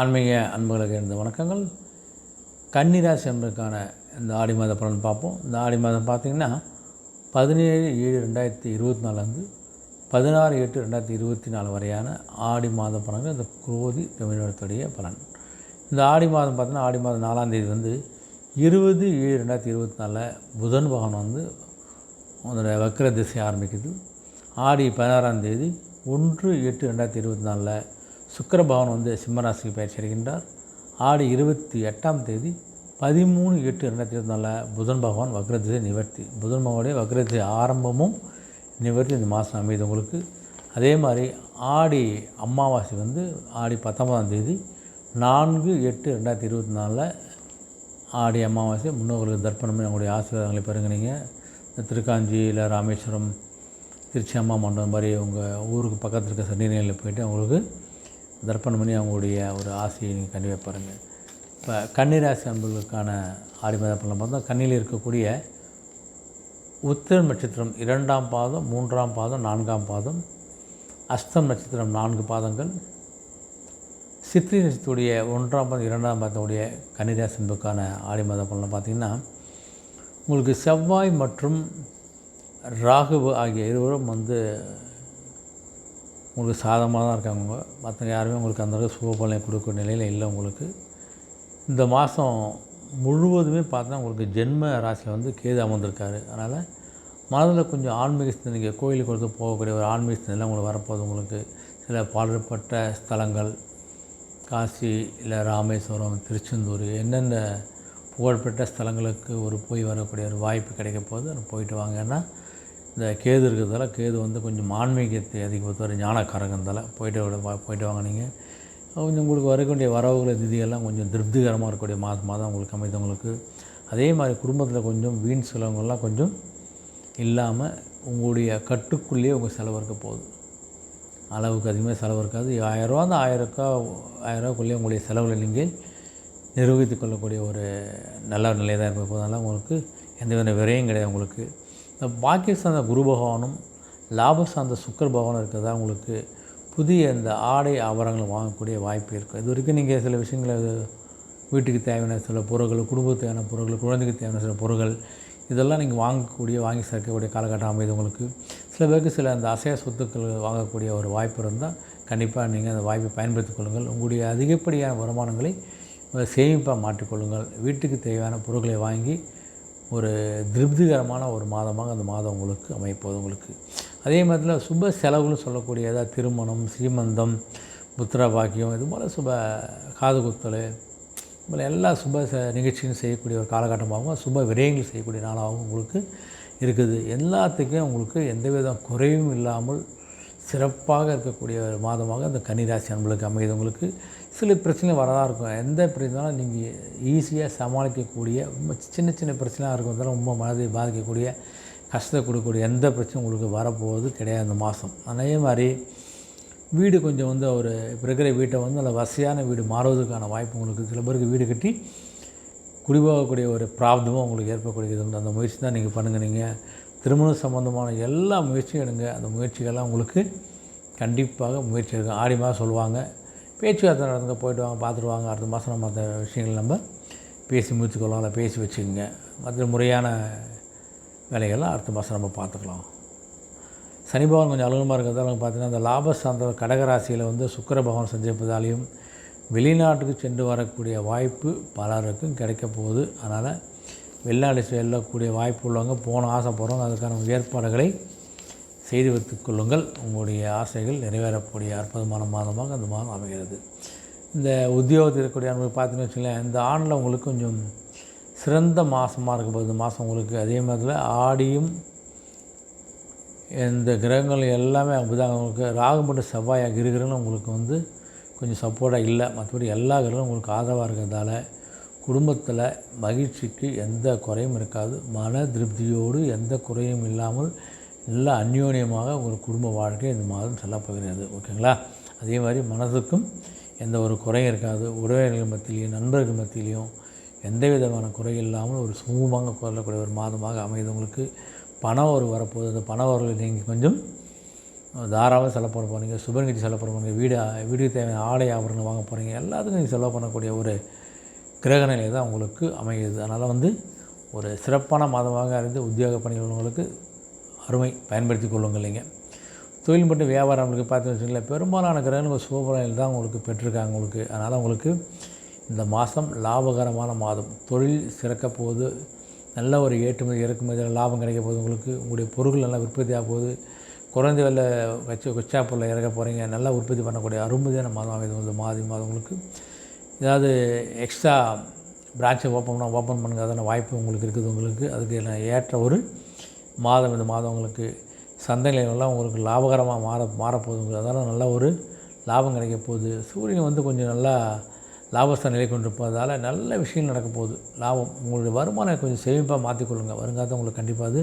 ஆன்மீக அன்புகளுக்கு இருந்த வணக்கங்கள். கன்னிராசி என்பதற்கான இந்த ஆடி மாத பலன் பார்ப்போம். இந்த ஆடி மாதம் பார்த்திங்கன்னா பதினேழு ஏழு ரெண்டாயிரத்தி இருபத்தி நாலுலேருந்து பதினாறு எட்டு ரெண்டாயிரத்தி இருபத்தி நாலு வரையான ஆடி மாத பலன்கள் இந்த குரோதி தமிழகத்துடைய பலன். இந்த ஆடி மாதம் பார்த்தீங்கன்னா ஆடி மாதம் நாலாம் தேதி வந்து இருபது ஏழு ரெண்டாயிரத்தி இருபத்தி நாலில் புதன் பகவான் வந்து அதோடய வக்கர திசை ஆரம்பிக்குது. ஆடி பதினாறாம் தேதி ஒன்று எட்டு ரெண்டாயிரத்தி இருபத்தி நாலில் சுக்கரபவன் வந்து சிம்மராசிக்கு பயிற்சி அடைகின்றார். ஆடி இருபத்தி எட்டாம் தேதி பதிமூணு எட்டு ரெண்டாயிரத்தி இருபத்தி நாலில் புதன் பகவான் வக்ரதிசை நிவர்த்தி. புதன் பகவானுடைய வக்ரதிசை ஆரம்பமும் நிவர்த்தி இந்த மாதம் அமையுது உங்களுக்கு. அதே மாதிரி ஆடி அமாவாசை வந்து ஆடி பத்தொன்பதாம் தேதி நான்கு எட்டு ரெண்டாயிரத்தி இருபத்தி நாலில் ஆடி அமாவாசை முன்னோர்களுக்கு தர்ப்பணமே. அவங்களுடைய ஆசீர்வாதங்களை பெறுங்க நீங்கள் இந்த திருக்காஞ்சி இல்லை ராமேஸ்வரம் திருச்சி அம்மா மண்டபம் மாதிரி உங்கள் ஊருக்கு பக்கத்தில் இருக்க சன்னிநிலையில் போயிட்டு அவங்களுக்கு தர்ப்பணம் பண்ணி அவங்களுடைய ஒரு ஆசையை நீங்கள் கண்டிப்பாக பாருங்கள் இப்போ கன்னிராசி அன்பர்களுக்கான ஆடி மாத பலன் பார்த்தா கண்ணியில் இருக்கக்கூடிய உத்திர நட்சத்திரம் இரண்டாம் பாதம் மூன்றாம் பாதம் நான்காம் பாதம் அஸ்தம் நட்சத்திரம் நான்கு பாதங்கள் சித்திரை நட்சத்திரத்துடைய ஒன்றாம் பாதம் இரண்டாம் பாதத்துடைய கன்னிராசி அன்புக்கான ஆடி மாத பலன் பார்த்திங்கன்னா உங்களுக்கு செவ்வாய் மற்றும் ராகு ஆகிய இருவரும் வந்து உங்களுக்கு சாதமாக தான் இருக்காங்க மற்ற யாருமே உங்களுக்கு அந்த அளவுக்கு சுபபலனை கொடுக்குற நிலையில் இல்லை உங்களுக்கு. இந்த மாதம் முழுவதுமே பார்த்தா உங்களுக்கு ஜென்ம ராசியில் வந்து கேது அமர்ந்திருக்காரு. அதனால் மனதில் கொஞ்சம் ஆன்மீக சிந்தனைக்கு கோயிலுக்கு கொடுத்து போகக்கூடிய ஒரு ஆன்மீக சிந்தனைலாம் உங்களுக்கு வரப்போகுது உங்களுக்கு. சில பாடப்பட்ட ஸ்தலங்கள் காசி இல்லை ராமேஸ்வரம் திருச்செந்தூர் என்னென்ன புகழ்பெற்ற ஸ்தலங்களுக்கு ஒரு போய் வரக்கூடிய ஒரு வாய்ப்பு கிடைக்க போது அது போயிட்டு வாங்க. ஏன்னா இந்த கேது இருக்கிறதால கேது வந்து கொஞ்சம் ஆன்மீகத்தை அதிகப்படுத்துவார் ஞானக்காரகந்தால. போயிட்டு விட வா- போயிட்டு வாங்க நீங்கள் கொஞ்சம் உங்களுக்கு வரக்கூடிய வரவுகளை திதியெல்லாம் கொஞ்சம் திருப்திகரமாக இருக்கக்கூடிய மாதமாக தான் உங்களுக்கு அமைது உங்களுக்கு. அதே மாதிரி குடும்பத்தில் கொஞ்சம் வீண் செலவுகள்லாம் கொஞ்சம் இல்லாமல் உங்களுடைய கட்டுக்குள்ளேயே உங்கள் செலவு இருக்க போகுது. அளவுக்கு அதிகமாக செலவு இருக்காது. ஆயிரரூவா அந்த ஆயிரக்கா ஆயிரரூவாக்குள்ளேயே உங்களுடைய செலவுகளை நீங்கள் நிர்வகித்து கொள்ளக்கூடிய ஒரு நல்ல நிலையை தான் இருக்க போதனால உங்களுக்கு எந்த வித விரையும் கிடையாது உங்களுக்கு. இந்த பாக்கிய சார்ந்த குரு பகவானும் லாப சார்ந்த சுக்கர பகவானும் இருக்கிறதா உங்களுக்கு புதிய இந்த ஆடை ஆபரணங்களை வாங்கக்கூடிய வாய்ப்பு இருக்குது இது வரைக்கும் நீங்கள் சில விஷயங்களை வீட்டுக்கு தேவையான சில பொருட்கள் குடும்பத்துக்கு தேவையான பொருட்கள் குழந்தைக்கு தேவையான சில பொருட்கள் இதெல்லாம் நீங்கள் வாங்கக்கூடிய வாங்கி சேர்க்கக்கூடிய காலகட்டம் அமைது உங்களுக்கு. சில பேருக்கு சில அந்த அசைய சொத்துக்கள் வாங்கக்கூடிய ஒரு வாய்ப்பு இருந்தால் கண்டிப்பாக நீங்கள் அந்த வாய்ப்பை பயன்படுத்திக் கொள்ளுங்கள். உங்களுடைய அதிகப்படியான வருமானங்களை சேமிப்பாக மாற்றிக்கொள்ளுங்கள் வீட்டுக்கு தேவையான பொருட்களை வாங்கி ஒரு திருப்திகரமான ஒரு மாதமாக அந்த மாதம் உங்களுக்கு அமைப்போது உங்களுக்கு. அதே மாதிரி சுப செலவுகளும் சொல்லக்கூடிய ஏதாவது திருமணம் ஸ்ரீமந்தம் புத்திர பாக்கியம் இது போல் சுப காது குத்தல் போல் எல்லா சுப நிகழ்ச்சியும் செய்யக்கூடிய ஒரு காலகட்டமாகவும் சுப விரயங்கள் செய்யக்கூடிய நாளாகவும் உங்களுக்கு இருக்குது. எல்லாத்துக்கும் உங்களுக்கு எந்தவித குறையும் இல்லாமல் சிறப்பாக இருக்கக்கூடிய ஒரு மாதமாக இந்த கன்னிராசி அன்பளுக்கு அமையுது உங்களுக்கு. சில பிரச்சனை வரதா இருக்கும். எந்த பிரச்சனைனாலும் நீங்கள் ஈஸியாக சமாளிக்கக்கூடிய ரொம்ப சின்ன சின்ன பிரச்சனையாக இருக்கிறதால ரொம்ப மனதை பாதிக்கக்கூடிய கஷ்டத்தை கொடுக்கக்கூடிய எந்த பிரச்சனையும் உங்களுக்கு வரப்போகுது கிடையாது இந்த மாதம். அதே மாதிரி வீடு கொஞ்சம் வந்து ஒரு இப்போ இருக்கிற வீட்டை வந்து நல்ல வசதியான வீடு மாறுவதற்கான வாய்ப்பு உங்களுக்கு சில பேருக்கு வீடு கட்டி குடிபோகக்கூடிய ஒரு பிராப்தமும் உங்களுக்கு ஏற்படக்கூடியது உண்டு. அந்த முயற்சி தான் நீங்கள் பண்ணுங்கள் நீங்கள் திருமணம் சம்மந்தமான எல்லா முயற்சியும் எடுங்க. அந்த முயற்சிகள்லாம் உங்களுக்கு கண்டிப்பாக முயற்சி எடுக்கும். ஆடி மாதம் சொல்லுவாங்க பேச்சுவார்த்தை நடந்துங்க போய்ட்டு வாங்க பார்த்துட்டு வாங்க அடுத்த மாதம் நம்ம அந்த விஷயங்கள் நம்ம பேசி முடிச்சுக்கலாம் இல்லை பேசி வச்சுக்கோங்க. மற்ற முறையான வேலைகள்லாம் அடுத்த மாதம் நம்ம பார்த்துக்கலாம். சனி பகவான் கொஞ்சம் அலுவலமாக இருக்கிறதால பார்த்தீங்கன்னா அந்த லாப சார்ந்த கடகராசியில் வந்து சுக்கர பகவான் சஞ்சரிப்பதாலையும் வெளிநாட்டுக்கு சென்று வரக்கூடிய வாய்ப்பு பலருக்கும் கிடைக்க போகுது. அதனால் வெளிநாடு செல்லக்கூடிய வாய்ப்பு உள்ளவங்க போன ஆசைப்படுறவங்க அதுக்கான ஏற்பாடுகளை செய்து வைத்துக் கொள்ளுங்கள். உங்களுடைய ஆசைகள் நிறைவேறக்கூடிய அற்புதமான மாதமாக அந்த மாதம் அமைகிறது. இந்த உத்தியோகத்தில் இருக்கக்கூடிய அனுபவம் பார்த்தீங்கன்னு வச்சுங்களேன் இந்த ஆண்டில் உங்களுக்கு கொஞ்சம் சிறந்த மாதமாக இருக்கும் போது மாதம் உங்களுக்கு அதே மாதிரி ஆடியும் இந்த கிரகங்கள் எல்லாமே அப்படிதான். உங்களுக்கு ராகு மட்டும் செவ்வாய் ஆகிய கிரகங்களும் உங்களுக்கு வந்து கொஞ்சம் சப்போர்ட்டாக இல்லை. மற்றபடி எல்லா கிரகங்களும் உங்களுக்கு ஆதரவாக இருக்கிறதால குடும்பத்தில் மகிழ்ச்சிக்கு எந்த குறையும் இருக்காது. மன திருப்தியோடு எந்த குறையும் இல்லாமல் நல்லா அந்யோன்யமாக உங்கள் குடும்ப வாழ்க்கை இந்த மாதம் செல்லப்போகிறது ஓகேங்களா? அதே மாதிரி மனதுக்கும் எந்த ஒரு குறையும் இருக்காது. உறவினர்கள் மத்தியிலையும் நண்பர்கள் மத்தியிலையும் எந்த விதமான குறை இல்லாமல் ஒரு சுமூகமாக கொள்ளக்கூடிய ஒரு மாதமாக அமையுது உங்களுக்கு. பணம் ஒரு வரப்போகுது. அந்த பண வரவில் நீங்கள் கொஞ்சம் தாராளமாக செலவு பண்ண போகிறீங்க சுபநிகழ்ச்சி செலவு பண்ண போகிறீங்க வீடு வீடு தேவையான ஆடை ஆபரணம் வாங்க போகிறீங்க எல்லாத்துக்கும் நீங்கள் செலவு பண்ணக்கூடிய ஒரு கிரக நிலை தான் உங்களுக்கு அமையுது. அதனால் வந்து ஒரு சிறப்பான மாதமாக அறிந்து உத்தியோக பணிகள் உங்களுக்கு அருமை பயன்படுத்தி கொள்ளுங்கள் நீங்கள் தொழில் மற்றும் வியாபாரம் உங்களுக்கு பார்த்து வச்சுங்களேன் பெரும்பாலான கிரகங்கள் சுபபலனில் தான் உங்களுக்கு பெற்றிருக்காங்க உங்களுக்கு. அதனால் உங்களுக்கு இந்த மாதம் லாபகரமான மாதம். தொழில் சிறக்க போகுது. நல்ல ஒரு ஏற்றுமதி இறக்குமதியில் லாபம் கிடைக்க போகுது உங்களுக்கு. உங்களுடைய பொருட்கள் நல்லா உற்பத்தியாக போகுது. குறைந்த விலை வச்சு கொச்சா பொருளை இறக்க போகிறீங்க நல்லா உற்பத்தி பண்ணக்கூடிய அருமதியான மாதம் அமைது இந்த மாதி மாதம் உங்களுக்கு. ஏதாவது எக்ஸ்ட்ரா பிரான்ச்சை ஓப்பன் பண்ணால் ஓப்பன் பண்ணுங்க. அதான வாய்ப்பு உங்களுக்கு இருக்குது உங்களுக்கு. அதுக்கு ஏற்ற ஒரு மாதம் இந்த மாதம் உங்களுக்கு சந்தைகளெல்லாம் உங்களுக்கு லாபகரமாக மாற மாறப்போகுது அதனால் நல்ல ஒரு லாபம் கிடைக்க போகுது. சூரியன் வந்து கொஞ்சம் நல்லா லாபஸ்தான் நிலை கொண்டிருப்பதால் நல்ல விஷயங்கள் நடக்க போகுது. லாபம். உங்களுடைய வருமானம் கொஞ்சம் சேமிப்பாக மாற்றிக்கொள்ளுங்கள் வருங்காலத்தில் உங்களுக்கு கண்டிப்பாக அது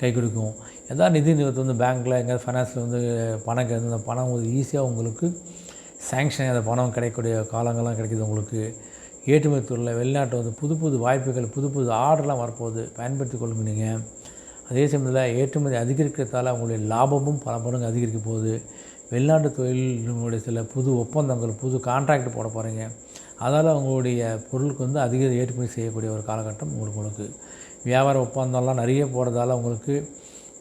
கை கொடுக்கும். எதாவது நிதி நிறுவனத்து வந்து பேங்க்கில் எங்கேயாவது ஃபைனான்ஸில் வந்து பணம் கிடையாது அந்த பணம் ஈஸியாக உங்களுக்கு சேங்ஷன் அந்த பணம் கிடைக்கக்கூடிய காலங்கள்லாம் கிடைக்கிது உங்களுக்கு. ஏற்றுமதி துறையில் வெளிநாட்டில் வந்து புது புது வாய்ப்புகள் புது புது ஆர்டர்லாம் வரப்போகுது. பயன்படுத்தி கொள்ளுங்க நீங்கள் அதே சமயத்தில் ஏற்றுமதி அதிகரிக்கிறதால அவங்களுடைய லாபமும் பல மடங்கு அதிகரிக்க போகுது. வெளிநாட்டு தொழில்களுடைய சில புது ஒப்பந்தங்கள் புது கான்ட்ராக்ட் போட போகிறீங்க அதால் அவங்களுடைய பொருளுக்கு வந்து அதிக ஏற்றுமதி செய்யக்கூடிய ஒரு காலகட்டம் உங்களுக்கு உங்களுக்கு வியாபார ஒப்பந்தம்லாம் நிறைய போடுறதால உங்களுக்கு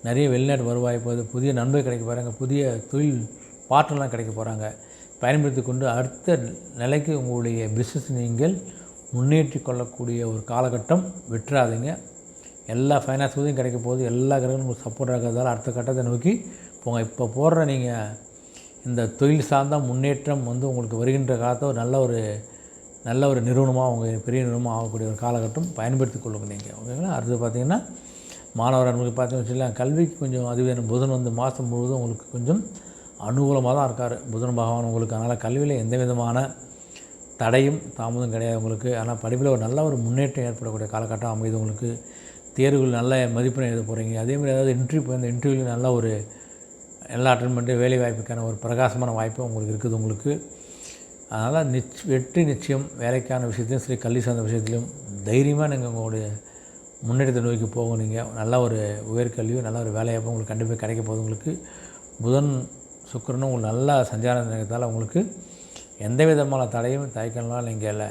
நிறைய வெளிநாட்டு வருவாய் போகுது. புதிய நன்மை கிடைக்க போகிறாங்க புதிய தொழில் பார்ட்னர்லாம் கிடைக்க போகிறாங்க பயன்படுத்தி கொண்டு அடுத்த நிலைக்கு உங்களுடைய பிஸ்னஸ் நீங்கள் முன்னேற்றி கொள்ளக்கூடிய ஒரு காலகட்டம். விட்டுறாதீங்க. எல்லா ஃபைனான்ஸ் உதவியும் கிடைக்க போகுது. எல்லா கிரகங்களும் உங்களுக்கு சப்போர்ட் இருக்கிறதால அடுத்த கட்டத்தை நோக்கி போங்க. இப்போ போடுற நீங்கள் இந்த தொழில் சார்ந்த முன்னேற்றம் வந்து உங்களுக்கு வருகின்ற காலத்தை ஒரு நல்ல ஒரு நல்ல ஒரு நிறுவனமாக உங்கள் பெரிய நிறுவனமாக ஆகக்கூடிய ஒரு காலகட்டம் பயன்படுத்தி கொள்ளுங்க நீங்கள் ஓகேங்களா? அடுத்து பார்த்தீங்கன்னா மாணவர் அன்புக்கு பார்த்தீங்கன்னு வச்சுக்கலாம் கல்விக்கு கொஞ்சம் அதுவே புதன் வந்து மாதம் முழுவதும் உங்களுக்கு கொஞ்சம் அனுகூலமாக தான் இருக்கார். புதன் பகவான் உங்களுக்கு அதனால் கல்வியில் எந்த விதமான தடையும் தாமதம் கிடையாது உங்களுக்கு. ஆனால் படிப்பில் ஒரு நல்ல ஒரு முன்னேற்றம் ஏற்படக்கூடிய காலகட்டம் அமைது உங்களுக்கு. தேர்வுகள் நல்ல மதிப்பெண் எழுத போகிறீங்க அதேமாதிரி ஏதாவது இன்டர்வியூ அந்த இன்டர்வியூவில் நல்ல ஒரு எல்லா அட்டன் பண்ணிட்டு வேலை வாய்ப்புக்கான ஒரு பிரகாசமான வாய்ப்பு உங்களுக்கு இருக்குது உங்களுக்கு. அதனால் நிச் வெற்றி நிச்சயம் வேலைக்கான விஷயத்தையும் சரி கல்வி சார்ந்த விஷயத்திலும் தைரியமாக நீங்கள் உங்களுடைய முன்னேற்றத்தை நோக்கி போகும். நீங்கள் நல்ல ஒரு உயர்கல்வியும் நல்ல ஒரு வேலைவாய்ப்பும் உங்களுக்கு கண்டிப்பாக கிடைக்க போகுது உங்களுக்கு. புதன் சுக்கரனும் உங்களுக்கு நல்ல சஞ்சாரம் நேரத்தால் உங்களுக்கு எந்த விதமான தடையும் தயக்கம்லாம் நீங்கள்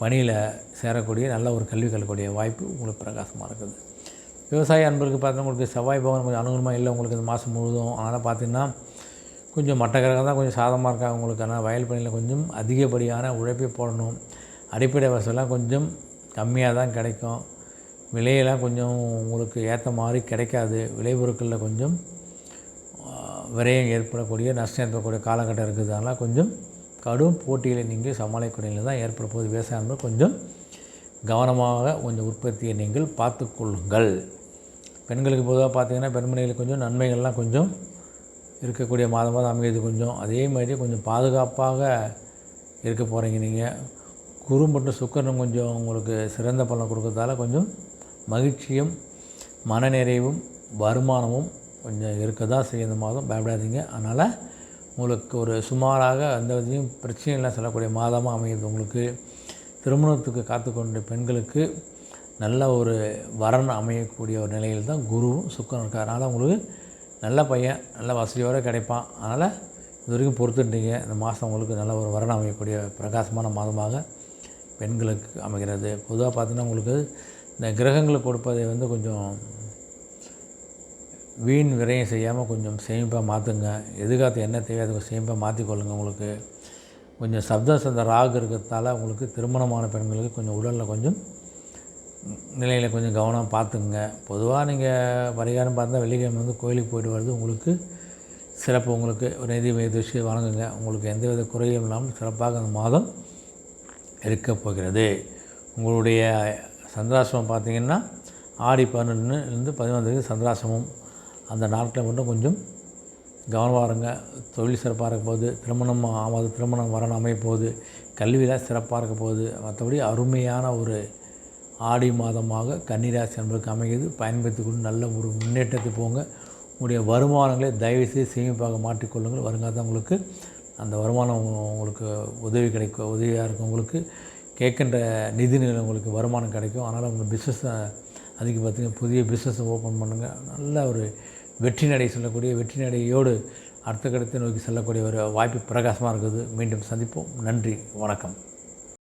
பணியில் சேரக்கூடிய நல்ல ஒரு கல்வி கல்லக்கூடிய வாய்ப்பு உங்களுக்கு பிரகாசமாக இருக்குது. விவசாய அன்பருக்கு பார்த்தீங்கன்னா உங்களுக்கு செவ்வாய் பவன் கொஞ்சம் அனுகூலமாக இல்லை உங்களுக்கு இந்த மாதம் முழுவதும். அதனால் பார்த்தீங்கன்னா கொஞ்சம் மற்ற கிரகம் தான் கொஞ்சம் சாதமாக இருக்காங்க உங்களுக்கு? ஆனால் வயல் பணியில் கொஞ்சம் அதிகப்படியான உழைப்பை போடணும். அடிப்படை வசதிலாம் கொஞ்சம் கம்மியாக தான் கிடைக்கும். விலையெல்லாம் கொஞ்சம் உங்களுக்கு ஏற்ற மாதிரி கிடைக்காது. விளைபொருட்களில் கொஞ்சம் விரயம் ஏற்படக்கூடிய நஷ்டம் ஏற்படக்கூடிய காலகட்டம் இருக்குது. அதனால் கொஞ்சம் கடும் போட்டிகளை நீங்கள் சமாளிக்கக்கூடிய நிலை தான் ஏற்பட போது விவசாயம் கொஞ்சம் கவனமாக கொஞ்சம் உற்பத்தியை நீங்கள் பார்த்துக்கொள்ளுங்கள் பெண்களுக்கு பொதுவாக பார்த்தீங்கன்னா பெண்மணிகளுக்கு கொஞ்சம் நன்மைகள்லாம் கொஞ்சம் இருக்கக்கூடிய மாதம் மாதம் அமைகிறது கொஞ்சம். அதே மாதிரி கொஞ்சம் பாதுகாப்பாக இருக்க போகிறீங்க நீங்கள் குரு மற்றும் சுக்கரனும் கொஞ்சம் உங்களுக்கு சிறந்த பலன் கொடுக்கறதால கொஞ்சம் மகிழ்ச்சியும் மனநிறைவும் வருமானமும் கொஞ்சம் இருக்க தான் செய்யும் இந்த மாதம். பயப்படாதீங்க. அதனால் உங்களுக்கு ஒரு சுமாராக அந்த விதையும் பிரச்சனைலாம் செல்லக்கூடிய மாதமாக அமையுது உங்களுக்கு. திருமணத்துக்கு காத்துக்கொண்ட பெண்களுக்கு நல்ல ஒரு வரன் அமையக்கூடிய ஒரு நிலையில் தான் குருவும் சுக்கரன் இருக்கார். அதனால் உங்களுக்கு நல்ல பையன் நல்ல வசதியோடு கிடைப்பான். அதனால் இது வரைக்கும் பொறுத்துட்டீங்க. இந்த மாதம் உங்களுக்கு நல்ல ஒரு வரன் அமையக்கூடிய பிரகாசமான மாதமாக பெண்களுக்கு அமைகிறது. பொதுவாக பார்த்தீங்கன்னா உங்களுக்கு இந்த கிரகங்களுக்கு கொடுப்பதை வந்து கொஞ்சம் வீண் விரையும் செய்யாமல் கொஞ்சம் சேமிப்பாக மாற்றுங்க எதிர்காலத்து என்ன தேவை அதை சேமிப்பாக மாற்றிக்கொள்ளுங்க உங்களுக்கு. கொஞ்சம் சப்த சந்த ராகு இருக்கிறதால உங்களுக்கு திருமணமான பெண்களுக்கு கொஞ்சம் உடலில் கொஞ்சம் நிலையில் கொஞ்சம் கவனம் பார்த்துங்க பொதுவாக நீங்கள் பரிகாரம் பார்த்தா வெள்ளிக்கிழமை வந்து கோயிலுக்கு போயிட்டு வர்றது உங்களுக்கு சிறப்பு. உங்களுக்கு ஒரு நிதி வச்சு வழங்குங்க. உங்களுக்கு எந்தவித குறையும் இல்லாமல் சிறப்பாக அந்த மாதம் இருக்க போகிறது. உங்களுடைய சந்திராசிரமம் பார்த்திங்கன்னா ஆடி பதினொன்றுலேருந்து பதினொன்று சந்திராசிரமம் அந்த நாட்களில் மட்டும் கொஞ்சம் கவனமாக இருங்க. தொழில் சிறப்பாக இருக்க போகுது. திருமணம் ஆகாது திருமணம் வரணும் அமைய போகுது. கல்வியில் சிறப்பாக இருக்க போகுது. மற்றபடி அருமையான ஒரு ஆடி மாதமாக கன்னிராசி என்பதற்கு அமைகிறது. பயன்படுத்தி கொண்டு நல்ல ஒரு முன்னேற்றத்தை போங்க. உங்களுடைய வருமானங்களை தயவுசெய்து சேமிப்பாக மாற்றிக்கொள்ளுங்கள். வருங்காலத்தில் உங்களுக்கு அந்த வருமானம் உங்களுக்கு உதவி கிடைக்கும் உதவியாக இருக்கும் உங்களுக்கு கேட்கின்ற நிதி நிலை உங்களுக்கு வருமானம் கிடைக்கும். அதனால் உங்கள் பிஸ்னஸை அதுக்கு பார்த்தீங்கன்னா புதிய பிஸ்னஸை ஓப்பன் பண்ணுங்கள் நல்ல ஒரு வெற்றி நடை சொல்லக்கூடிய வெற்றி நடையோடு அடுத்த கடத்தை நோக்கி செல்லக்கூடிய ஒரு வாய்ப்பு பிரகாசமாக இருக்குது. மீண்டும் சந்திப்போம். நன்றி. வணக்கம்.